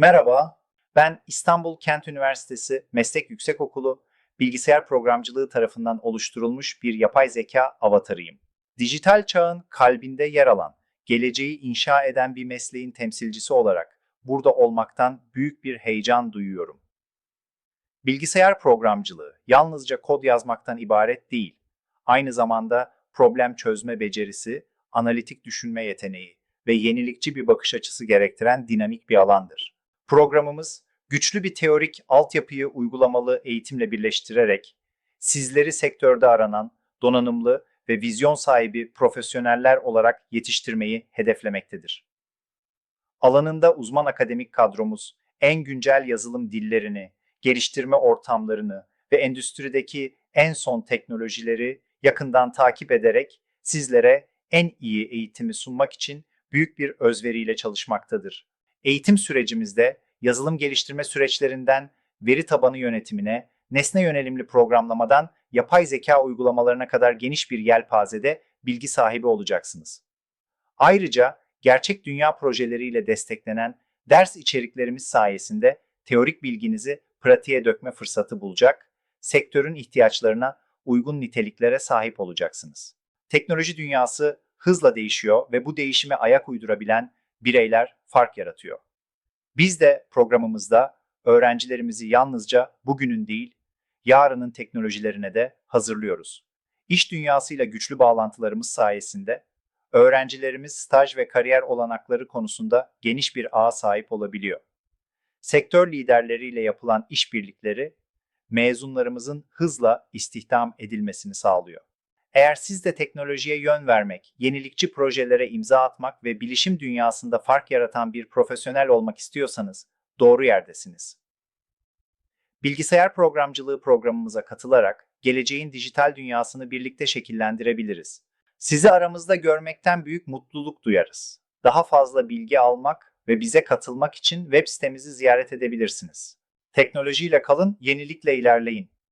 Merhaba, ben İstanbul Kent Üniversitesi Meslek Yüksekokulu Bilgisayar Programcılığı tarafından oluşturulmuş bir yapay zeka avatarıyım. Dijital çağın kalbinde yer alan, geleceği inşa eden bir mesleğin temsilcisi olarak burada olmaktan büyük bir heyecan duyuyorum. Bilgisayar programcılığı yalnızca kod yazmaktan ibaret değil, aynı zamanda problem çözme becerisi, analitik düşünme yeteneği ve yenilikçi bir bakış açısı gerektiren dinamik bir alandır. Programımız güçlü bir teorik altyapıyı uygulamalı eğitimle birleştirerek sizleri sektörde aranan donanımlı ve vizyon sahibi profesyoneller olarak yetiştirmeyi hedeflemektedir. Alanında uzman akademik kadromuz en güncel yazılım dillerini, geliştirme ortamlarını ve endüstrideki en son teknolojileri yakından takip ederek sizlere en iyi eğitimi sunmak için büyük bir özveriyle çalışmaktadır. Eğitim sürecimizde yazılım geliştirme süreçlerinden veri tabanı yönetimine, nesne yönelimli programlamadan yapay zeka uygulamalarına kadar geniş bir yelpazede bilgi sahibi olacaksınız. Ayrıca gerçek dünya projeleriyle desteklenen ders içeriklerimiz sayesinde teorik bilginizi pratiğe dökme fırsatı bulacak, sektörün ihtiyaçlarına uygun niteliklere sahip olacaksınız. Teknoloji dünyası hızla değişiyor ve bu değişime ayak uydurabilen bireyler fark yaratıyor. Biz de programımızda öğrencilerimizi yalnızca bugünün değil, yarının teknolojilerine de hazırlıyoruz. İş dünyasıyla güçlü bağlantılarımız sayesinde öğrencilerimiz staj ve kariyer olanakları konusunda geniş bir ağa sahip olabiliyor. Sektör liderleriyle yapılan işbirlikleri mezunlarımızın hızla istihdam edilmesini sağlıyor. Eğer siz de teknolojiye yön vermek, yenilikçi projelere imza atmak ve bilişim dünyasında fark yaratan bir profesyonel olmak istiyorsanız doğru yerdesiniz. Bilgisayar programcılığı programımıza katılarak geleceğin dijital dünyasını birlikte şekillendirebiliriz. Sizi aramızda görmekten büyük mutluluk duyarız. Daha fazla bilgi almak ve bize katılmak için web sitemizi ziyaret edebilirsiniz. Teknolojiyle kalın, yenilikle ilerleyin.